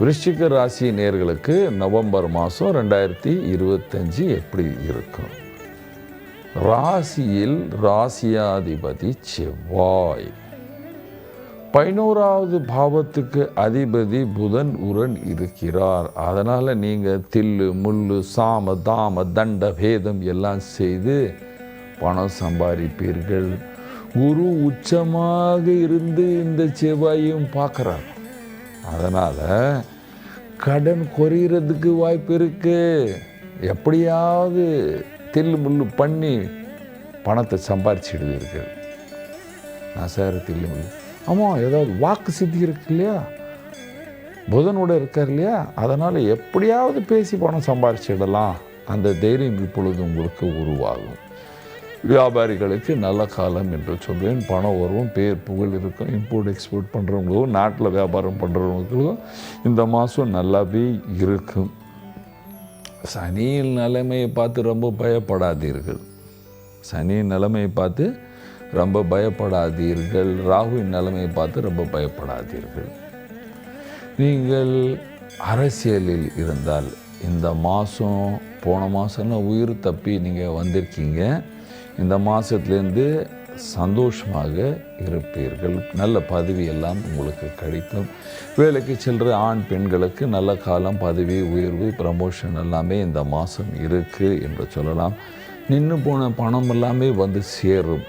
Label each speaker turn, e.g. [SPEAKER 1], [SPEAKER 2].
[SPEAKER 1] விருச்சிக ராசி நேர்களுக்கு நவம்பர் மாதம் ரெண்டாயிரத்தி இருபத்தஞ்சி எப்படி இருக்கும்? ராசியில் ராசியாதிபதி செவ்வாய். பதினோராவது பாவத்துக்கு அதிபதி புதன் உரன் இருக்கிறார். அதனால் நீங்கள் தில்லு முள்ளு சாம தாம தண்ட பேதம் எல்லாம் செய்து பணம் சம்பாதிப்பீர்கள். குரு உச்சமாக இருந்து இந்த செவ்வாயும் பார்க்குறார். அதனால் கடன் குறையிறதுக்கு வாய்ப்பு இருக்குது எப்படியாவது தில்லு முள்ளு பண்ணி பணத்தை சம்பாரிச்சிடுவீர்கள் நான் சார் தில்லு முள்ளு. ஆமாம் ஏதாவது வாக்கு சித்தி இருக்கு இல்லையா? புதனோட இருக்கார் இல்லையா? அதனால் எப்படியாவது பேசி பணம் சம்பாரிச்சிடலாம் அந்த தைரியம் இப்பொழுது உங்களுக்கு உருவாகும். வியாபாரிகளுக்கு நல்ல காலம் என்று சொல்வேன். பணம் வரும் பேர் புகழ் இருக்கும். இம்போர்ட் எக்ஸ்போர்ட் பண்ணுறவங்களுக்கும் நாட்டில் வியாபாரம் பண்ணுறவங்களுக்கும் இந்த மாதம் நல்லாவே இருக்கும். சனியின் நிலைமையை பார்த்து ரொம்ப பயப்படாதீர்கள். சனியின் நிலைமையை பார்த்து ரொம்ப பயப்படாதீர்கள். ராகுவின் நிலைமையை பார்த்து ரொம்ப பயப்படாதீர்கள். நீங்கள் அரசியலில் இருந்தால் இந்த மாதம் போன மாதம்னா உயிர் தப்பி நீங்கள் வந்திருக்கீங்க. இந்த மாதத்துலேருந்து சந்தோஷமாக இருப்பீர்கள். நல்ல பதவி எல்லாம் உங்களுக்கு கிடைக்கும் வேலைக்கு செல்கிற ஆண் பெண்களுக்கு நல்ல காலம் பதவி உயர்வு ப்ரமோஷன் எல்லாமே இந்த மாதம் இருக்குது என்று சொல்லலாம். நின்று போன பணம் எல்லாமே வந்து சேரும்.